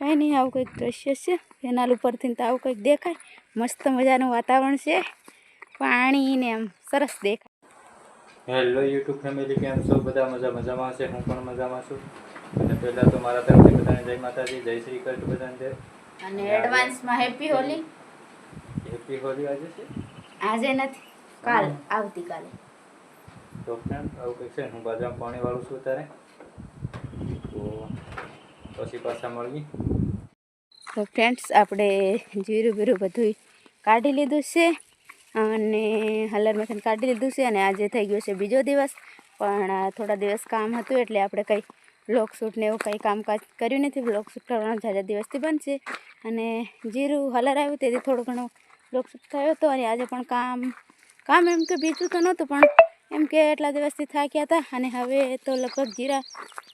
કાંઈ નહીં આવું કંઈક દ્રશ્ય છે. કેનાલ ઉપરથી તો આવું કંઈક દેખાય. મસ્ત મજાનું વાતાવરણ છે. પાણી ને આમ સરસ દેખાય. હેલો યુટ્યુબ ફેમિલી કેમ છો? બધા મજા મજામાં છે? હું પણ મજામાં છું. અને પહેલાં તો મારા તરફથી બધાને જય માતાજી જય શ્રી કૃષ્ણ બધાને જય. અને એડવાન્સમાં હેપી હોલી? હેપી હોલી આજે છે? આજે નથી કાલ આવતીકાલે. તો ફ્રેન્ડ આવું કંઈક છે? હું બાજુમાં પાણી વાળું છું અત્યારે. તો પછી પાછા મળીએ. તો ફ્રેન્ડ્સ આપણે જીરું બીરું બધું કાઢી લીધું છે અને હલર મથન કાઢી લીધું છે અને આજે થઈ ગયો છે બીજો દિવસ. પણ થોડા દિવસ કામ હતું એટલે આપણે કંઈ બ્લોગ શૂટ ને એવું કંઈ કામકાજ કર્યું નથી. બ્લોગ શૂટ કરવાનો જાજા દિવસથી બનશે. અને જીરું હલર આવ્યું તેથી થોડું ઘણું બ્લોગ થયો હતો અને આજે પણ કામ કામ એમ કે બીજું તો નહોતું પણ એમ કે એટલા દિવસથી થાક્યા હતા અને હવે તો લગભગ જીરા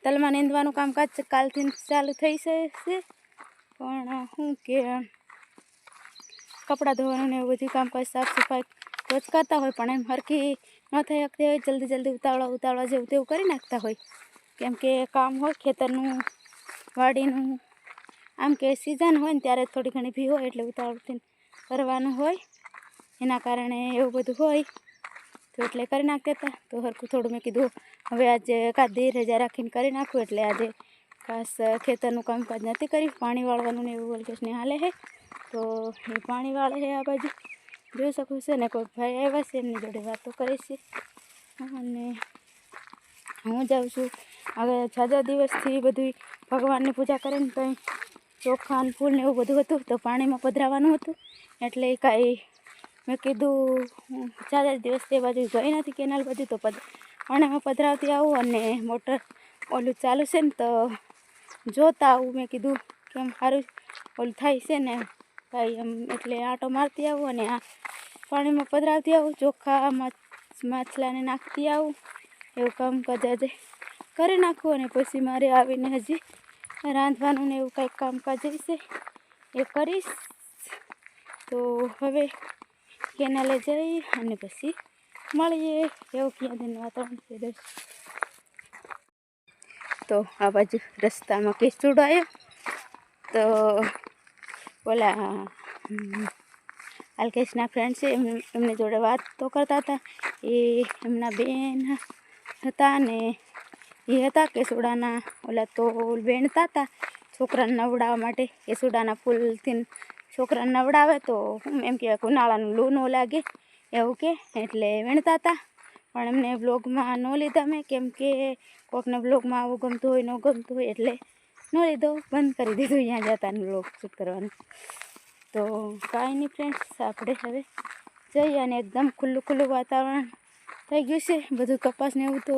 તલમાં નીંદવાનું કામકાજ કાલથી ચાલુ થઈ જશે પણ શું કે કપડાં ધોવાનું ને એવું બધું કામકાજ સાફ સફાઈ રોજ કરતા હોય, પણ એમ હરખી ન થઈ શકતી હોય, જલ્દી જલ્દી ઉતાવળા ઉતાવળા જેવું તેવું કરી નાખતા હોય. કેમ કે કામ હોય, ખેતરનું, વાડીનું, આમ કે સિઝન હોય ને ત્યારે થોડી ઘણી ભી હોય એટલે ઉતાવળથી કરવાનું હોય. એના કારણે એવું બધું હોય. તો એટલે કરી નાખતા હતા તો હરખું થોડું મેં કીધું, હવે આજે દી રજા રાખીને કરી નાખું, એટલે આજે ખાસ ખેતરનું કામકાજ નથી કર્યું, પાણી વાળવાનું ને એવું વલ્કેશને હાલે છે તો એ પાણી વાળે છે આ બાજુ. જોઈ શકું છે ને, કોઈ ભાઈ આવ્યા છે, એમની જોડે વાતો કરી છે. અને હું જાઉં છું. હવે જાજા દિવસથી બધું ભગવાનની પૂજા કરીને કંઈ ચોખા ફૂલ ને એવું બધું હતું, તો પાણીમાં પધરાવાનું હતું. એટલે કાંઈ મેં કીધું હું ચાર દિવસ તે બાજુ ગઈ નથી કેનાલ બાજુ, તો પદ પાણીમાં પધરાવતી આવું અને મોટર ઓલું ચાલુ છે ને, તો જોતા આવું. મેં કીધું, કેમ સારું ઓલું થાય છે ને, કાંઈ એમ એટલે આંટો મારતી આવું અને આ પાણીમાં પધરાવતી આવું ચોખ્ખા માછલાને નાખતી આવું, એવું કામ આજે કરી નાખું અને પછી મારે આવીને હજી રાંધવાનું ને એવું કંઈક કામકાજ હશે એ કરીશ. તો હવે કેનાલે જઈ અને પછી મળીએ એવું ક્યાં વાતાવરણ છે દસ તો આ બાજુ રસ્તામાં કેસુડો આવ્યો તો ઓલા અલ્કેશના ફ્રેન્ડ છે એમની જોડે વાત તો કરતા હતા. એ એમના બેન હતા ને એ હતા કેસુડાના ઓલા તો બેન હતા છોકરાને નવડાવવા માટે કેસુડાના ફૂલથી છોકરાને નવડાવે તો એમ કે ઉનાળાનું લૂ ન લાગે. એવું કે, એટલે વીણતા હતા પણ એમને બ્લોગમાં ન લીધા મેં, કેમ કે કોકને બ્લોગમાં આવું ગમતું હોય, ન ગમતું હોય, એટલે ન લીધો. બંધ કરી દીધું, અહીંયા જતા બ્લોગ શૂટ કરવાનું. તો કાંઈ નહીં ફ્રેન્ડ્સ આપણે હવે જઈએ અને એકદમ ખુલ્લું ખુલ્લું વાતાવરણ થઈ ગયું છે. બધું કપાસને એવું તો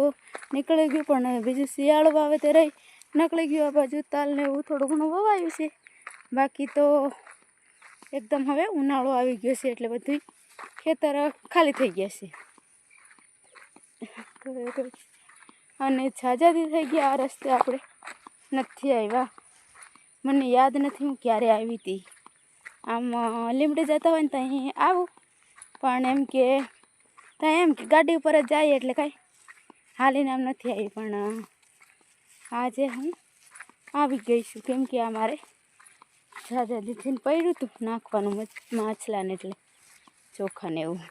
નીકળી ગયું, પણ બીજું શિયાળો વાવે તે રહી. નીકળી ગયું આ બાજુ તાલને એવું થોડું ઘણું વવાયું છે. બાકી તો એકદમ હવે ઉનાળો આવી ગયો છે એટલે બધું ખેતર ખાલી થઈ ગયા છે. અને છાજાથી થઈ ગયા આ રસ્તે આપણે. નથી આવ્યા. મને યાદ નથી હું ક્યારે આવી હતી. આમ લીમડે જતા હોય ને ત્યાં આવું. પણ એમ કે, ત્યાં એમ કે ગાડી ઉપર જ જાય એટલે કાંઈ હાલીને આમ નથી આવી. પણ આજે હું આવી ગઈ છું. કેમ કે આ મારે જાજા દીધીને પડ્યું હતું નાખવાનું માછલાને એટલે. ચોખાને એવું.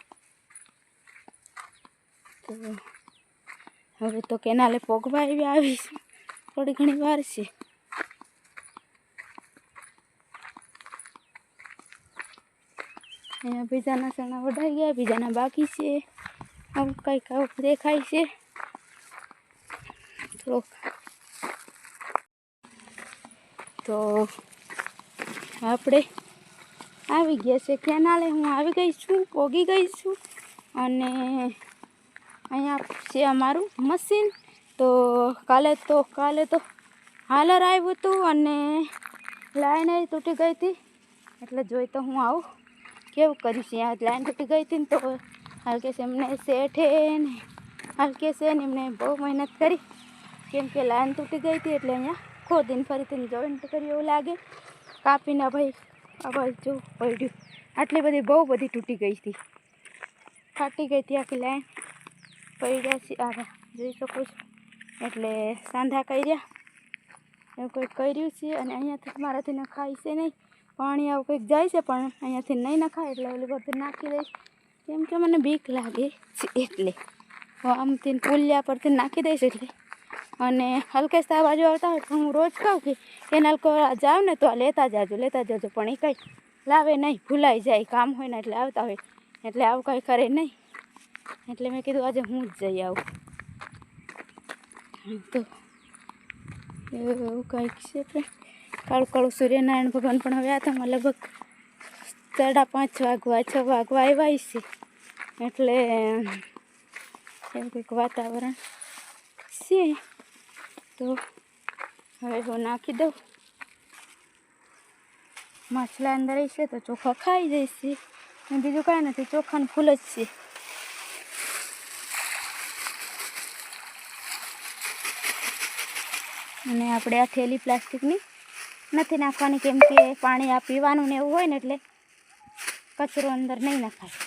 તો હવે તો કેનાલે પોગવા આવી આવીશ. થોડી ઘણી વાર છે. અહીંયા બીજાના ચણા વઢાઈ ગયા, બીજાના બાકી છે. આવું કંઈક આવું દેખાય છે. થોડોક તો આપણે આવી ગયા છે. કેનાલે હું આવી ગઈ છું, પોગી ગઈ છું અને અહીંયા છે અમારું મશીન. તો કાલે તો કાલે તો હાલર આવ્યું હતું અને લાઈન તૂટી ગઈ હતી. એટલે જોઈ તો હું આવું, કેવું કરીશ આ લાઈન તૂટી ગઈ હતી ને તો હલકેશ એમને શેઠે ને હલકેશ ને એમને બહુ મહેનત કરી. કેમ કે લાઈન તૂટી ગઈ હતી એટલે અહીંયા ખોદીને ફરીથી જોઈન્ટ કર્યું એવું લાગે. કાપીને ભાઈ આ ભાઈ જો પડ્યું. આટલી બધી બહુ બધી તૂટી ગઈ હતી. ફાટી ગઈ હતી આખી લાઈન. પડ્યા છે આ જોઈ શકો છો. એટલે સાંધા કર્યા એવું કંઈક કર્યું છે અને અહીંયાથી મારાથી નખાય છે નહીં. પાણી આવું કંઈક જાય છે પણ અહીંયાથી નહીં નખાય એટલે ઓલી બધું નાખી દઈશ. કેમ કે મને બીક લાગે છે એટલે. હું આમથી પુલિયા પરથી નાખી દઈશ એટલે. અને હલકેશ આ બાજુ આવતા હોય તો હું રોજ કહું કે, એ નલકો જાવ ને તો આ લેતા જાજો લેતા જાજો. પણ એ કંઈ લાવે નહીં, ભૂલાઈ જાય, કામ હોય ને એટલે આવતા હોય. એટલે આવું કંઈ કરે નહીં. એટલે મેં કીધું આજે હું જ જઈ આવું. તો એવું કંઈક છે પણ કાળું કાળું સૂર્યનારાયણ ભગવાન પણ હવે આથામાં લગભગ સાડા પાંચ વાગવા, છ વાગવા આવ્યા છે. એટલે એવું કંઈક વાતાવરણ છે. તો હવે હું નાખી દઉં. માછલા અંદર છે તો ચોખા ખાઈ જઈશે. ને બીજું કાંઈ નથી, ચોખાનું ફૂલ જ છે. અને આપણે આ થેલી પ્લાસ્ટિકની નથી નાખવાની, કેમ કે પાણી આ પીવાનું ને એવું હોય ને એટલે કચરો અંદર નહીં નખાય.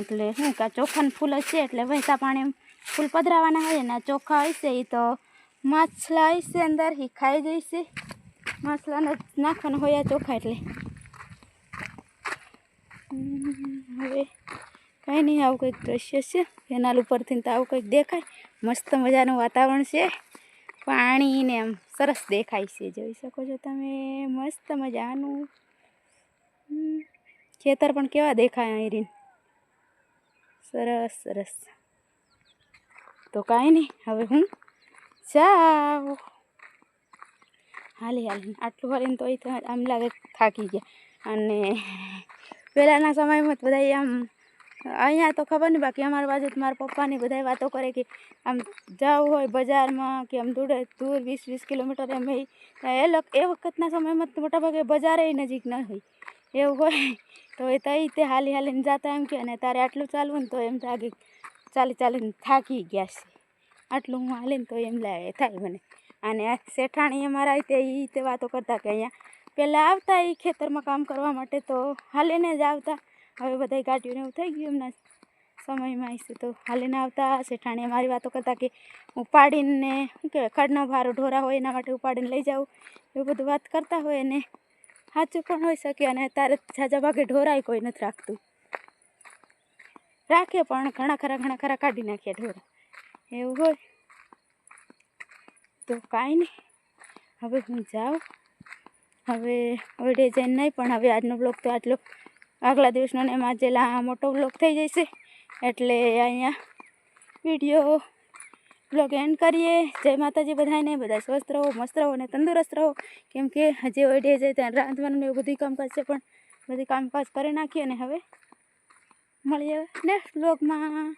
એટલે શું કે ચોખાનું ફૂલ જ છે, એટલે વહેતા પાણી ફૂલ પધરાવાના હોય એના ચોખા હશે એ તો માછલા હશે અંદર એ ખાઈ જઈશે માછલાને નાખવાના હોય આ ચોખા એટલે. હવે કંઈ નહીં, આવું કંઈક દ્રશ્ય છે. કેનાલ ઉપરથી તો આવું કંઈક દેખાય. મસ્ત મજાનું વાતાવરણ છે. પાણીને એમ સરસ દેખાય છે, જોઈ શકો છો તમે. મસ્ત મજાનું. ખેતર પણ કેવા દેખાય અહીં સરસ સરસ. તો કાંઈ નહીં, હવે હું જાઉં. હાલી હાલી આટલું હાલીને તો આમ લાગે થાકી ગયા. અને પહેલાંના સમયમાં જ બધા આમ, અહીંયા તો ખબર નહીં, બાકી અમારી બાજુ મારા પપ્પાની બધા વાતો કરે કે આમ જવું હોય બજારમાં કે આમ દૂર દૂર વીસ વીસ કિલોમીટર એમ એ એ વખતના સમયમાં મોટાભાગે બજારે નજીક ન હોય. એવું હોય. તો એ તઈ તે હાલી હાલીને જતા એમ કે, અને તારે આટલું ચાલવું ને તો એમ થાકી ચાલી ચાલીને થાકી ગયા છે. આટલું હું હાલીને તો એમ લાગે થાય મને. અને આ શેઠાણી અમારા તે એ તે વાતો કરતા કે અહીંયા પહેલાં આવતા એ ખેતરમાં કામ કરવા માટે તો હાલીને જ આવતા. હવે બધા ગાડીઓને એવું થઈ ગયું એમના સમયમાં આવીશું તો હાલીને આવતા. શેઠાણી અમારી વાતો કરતા કે ઉપાડીને શું કહેવાય, ખડનો ભારો ઢોરા હોય એના માટે ઉપાડીને લઈ જાઉં. એવું બધું વાત કરતા હોય ને. સાચું પણ હોઈ શકે અને તારે ઝાઝા ભાગે ઢોરાય કોઈ નથી રાખતું. રાખે પણ ઘણા ખરા ઘણા ખરા કાઢી નાખીએ ઢોરા. એવું હોય? તો કાંઈ નહીં. હવે હું જાઉં. હવે ઓડે જઈને નહીં, પણ હવે આજનો બ્લોગ તો આટલો આગલા દિવસનો ને એમાં જેલા મોટો બ્લોગ થઈ જશે. એટલે અહીંયા વીડિયો બ્લોગ એન્ડ કરીએ. જય માતાજી બધાને. બધા સ્વસ્થ રહો, મસ્ત રહો અને તંદુરસ્ત રહો. કેમ કે હજી ઓડે જાય ત્યાં રાંધવાનું ને એવું બધું કામકાજ છે, પણ બધી કામકાજ કરી નાખીએ અને હવે. મળીએ નેક્સ્ટ બ્લોગમાં